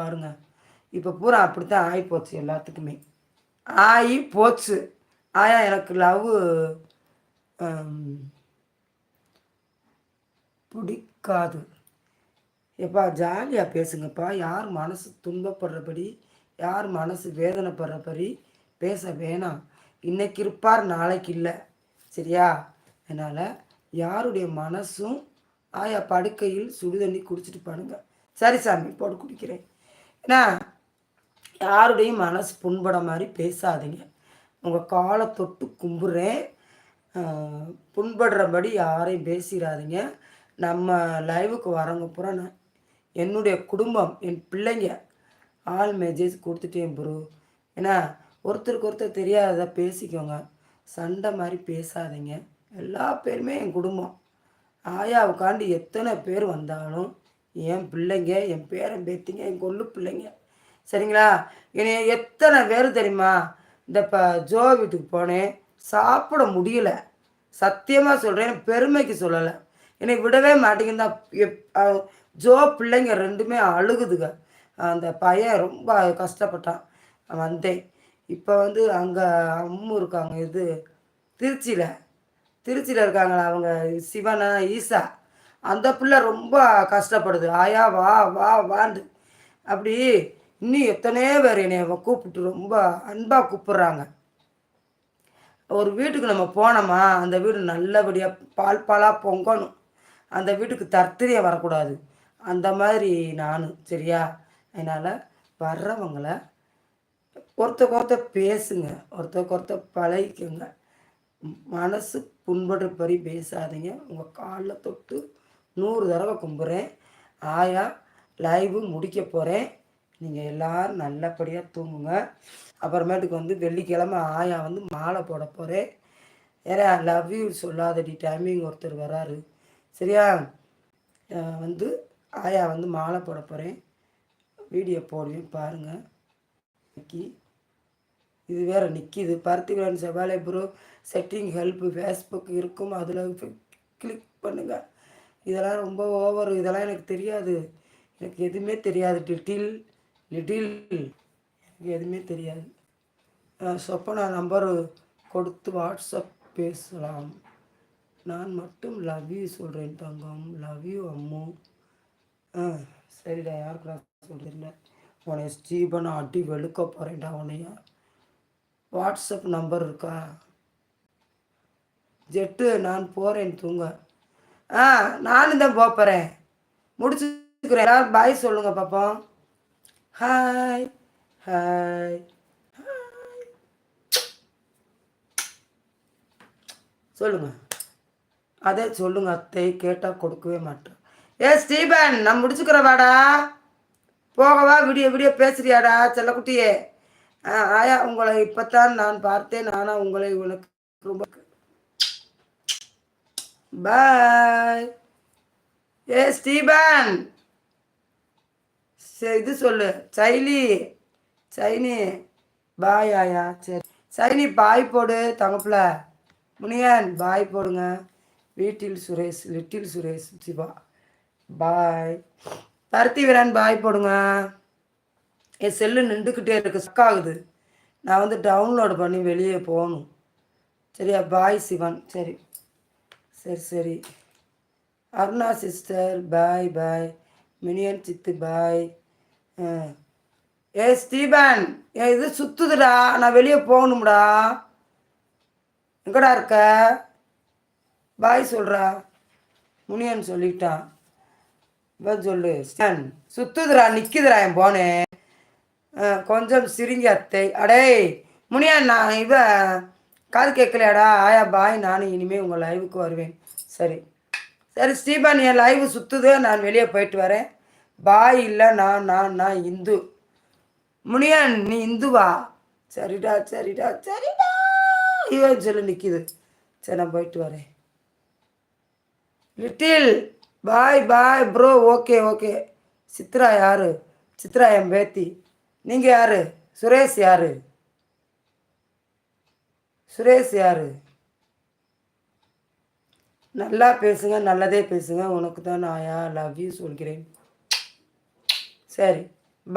பாருங்க. இப்போ பூரா அப்படித்தான் ஆகி போச்சு எல்லாத்துக்குமே. ஆகி போச்சு. ஆயா எனக்கு லவ் பிடிக்காது. எப்பா ஜாலியாக பேசுங்கப்பா. யார் மனசு துன்பப்படுறபடி யார் மனசு வேதனைப்படுறபடி பேச வேணாம். இன்னைக்கு இருப்பார் நாளைக்கு இல்லை. சரியா? அதனால் யாருடைய மனசும் ஆயா படுக்கையில் சுடுதண்ணி குடிச்சிட்டு பாருங்க. சரி சாமி போட்டு குடிக்கிறேன். ஏன்னா யாருடையும் மனசு புண்பட மாதிரி பேசாதீங்க. உங்கள் காலை தொட்டு கும்பிட்றேன். புண்படுறபடி யாரையும் பேசிடாதீங்க. நம்ம லைவுக்கு வரவங்க பூரா நான் என்னுடைய குடும்பம் என் பிள்ளைங்க ஆல் மெசேஜ் கொடுத்துட்டேன் ப்ரோ ஏன்னா ஒருத்தருக்கு ஒருத்தர் தெரியாததை பேசிக்கோங்க. சண்டை மாதிரி பேசாதீங்க. எல்லா பேருமே என் குடும்பம். ஆயாவுக்காண்டி எத்தனை பேர் வந்தாலும் என் பிள்ளைங்க என் பேரன் பேத்திங்க என் கொள்ளு பிள்ளைங்க. சரிங்களா? என்னை எத்தனை பேர் தெரியுமா? இந்த இப்போ ஜோ வீட்டுக்கு போனேன். சாப்பிட முடியல. சத்தியமாக சொல்கிறேன் பெருமைக்கு சொல்லலை. என்னை விடவே மாட்டேங்குது எப் ஜோ பிள்ளைங்க ரெண்டுமே அழுகுதுங்க. அந்த பையன் ரொம்ப கஷ்டப்பட்டான். வந்தேன். இப்போ வந்து அங்கே அம்மு இருக்காங்க இது திருச்சியில். திருச்சியில் இருக்காங்களா அவங்க சிவனா ஈசா? அந்த பிள்ளை ரொம்ப கஷ்டப்படுது. ஆயா வா வா வாந்து அப்படி இன்னும் எத்தனையோ பேர் என்னை கூப்பிட்டு ரொம்ப அன்பாக கூப்பிட்றாங்க. ஒரு வீட்டுக்கு நம்ம போனோமா அந்த வீடு நல்லபடியாக பால் பாலாக பொங்கணும். அந்த வீட்டுக்கு தர்த்திரியம் வரக்கூடாது. அந்த மாதிரி நான் சரியா? அதனால் வர்றவங்கள ஒருத்தருக்கு ஒருத்தர் பேசுங்க. ஒருத்தருக்கு ஒருத்தர் பழகிக்கோங்க. மனசு புண்படுற படி பேசாதீங்க. உங்கள் காலில் தொட்டு நூறு தடவை கும்புறேன். ஆயா லைவு முடிக்க போகிறேன் நீங்கள் எல்லோரும் நல்லபடியாக தூங்குங்க. அப்புறமேட்டுக்கு வந்து வெள்ளிக்கிழமை ஆயா வந்து மாலை போட போகிறேன் ஏன்னா லவ் யூ சொல்லாதடி டைமிங் ஒருத்தர் வராரு. சரியா? வந்து ஆயா வந்து மாலை போட போகிறேன் வீடியோ போடுவேன் பாருங்கள் நிக்கி. இது வேறு நிற்கிது பருத்திகிரான் செவ்வாலை ப்ரோ செட்டிங் ஹெல்ப் ஃபேஸ்புக் இருக்கும். அதில் கிளிக் பண்ணுங்கள் இதெல்லாம் ரொம்ப ஓவர் இதெல்லாம் எனக்கு தெரியாது. எனக்கு எதுவுமே தெரியாது. லிட்டில் லிட்டில் எனக்கு எதுவுமே தெரியாது. அஹ் சொப்பனா நம்பர் கொடுத்து வாட்ஸ்அப் பேசலாம். நான் மட்டும் லவ் யூ சொல்கிறேன் தங்கம். Love you Ammu. ஆ சரிடா யாருக்குடா சொல்கிறேன் உன்னை ஸ்டீபன் அடி வெளுக்க போகிறேன்டா உன்னைய. வாட்ஸ்அப் நம்பர் இருக்கா? ஜெட்டு நான் போகிறேன் தூங்க. ஆ நானும் தான் போகிறேன் முடிச்சுக்கிறேன். எல்லாரும் பாய் சொல்லுங்க பாப்போம். ஹாய் ஹாய் சொல்லுங்க. அதே சொல்லுங்க அத்தை. கேட்டால் கொடுக்கவே மாட்டேன் ஏ ஸ்டீபன் நான் முடிச்சுக்கிறேன் வாடா. போகவா விடிய விடிய பேசுறியாடா செல்லக்குட்டியே. ஆயா உங்களை இப்பத்தான் நான் பார்த்தேன். நானா உங்களை உனக்கு ரொம்ப பாய் ஏ ஸ்டீபன். சரி இது சொல்லு. சைலி சைனி. பாய் ஆயா. சரி. சைனி பாய் போடு தங்கப்பில். முனியன் பாய் போடுங்க. வீட்டில் Suresh little Suresh Siva. Bye Paruthiveeran bye போடுங்க. என் செல்லு நின்றுக்கிட்டே இருக்கு. ஸ்டக் ஆகுது. நான் வந்து டவுன்லோடு பண்ணி வெளியே போகணும். சரியா? பாய் சிவன். சரி. சரி சரி. Aruna sister bye bye minion Sidhu bye ஏ ஸ்டீபன். என் இது சுத்துதுடா. நான் வெளியே போகணும்டா. எங்கடா இருக்க? பாய் சொல்கிறா முனியன் சொல்லிட்டான் இப்போ சொல்லு. ஸ்டன் சுத்துதுடா நிற்குதுடா என் போனேன் கொஞ்சம் சிரிங்க அத்தை. அடே முனியன் நான் இவன் காது கேட்கலையாடா? ஆயா பாய் நானும் இனிமேல் உங்கள் லைவுக்கு வருவேன். சரி. சரி ஸ்டீபன் என் லைவ் சுற்றுது நான் வெளியே போயிட்டு வரேன். பாய் இல்லை நான் நான் நான் இந்து. முனியன் நீ இந்துவா? சரிடா சரிடா சரிடா. இவன் சொல்லி நிற்கிது சரி நான் போயிட்டு வரேன். Little bye bye bro okay okay Chitra யாரு? சித்ரா என் பேத்தி. நீங்கள் யாரு? சுரேஷ் யாரு? சுரேஷ் யார்? நல்லா பேசுங்க நல்லதே பேசுங்க. உனக்கு தான் நான் யா லவ் யூ சொல்கிறேன். சரி.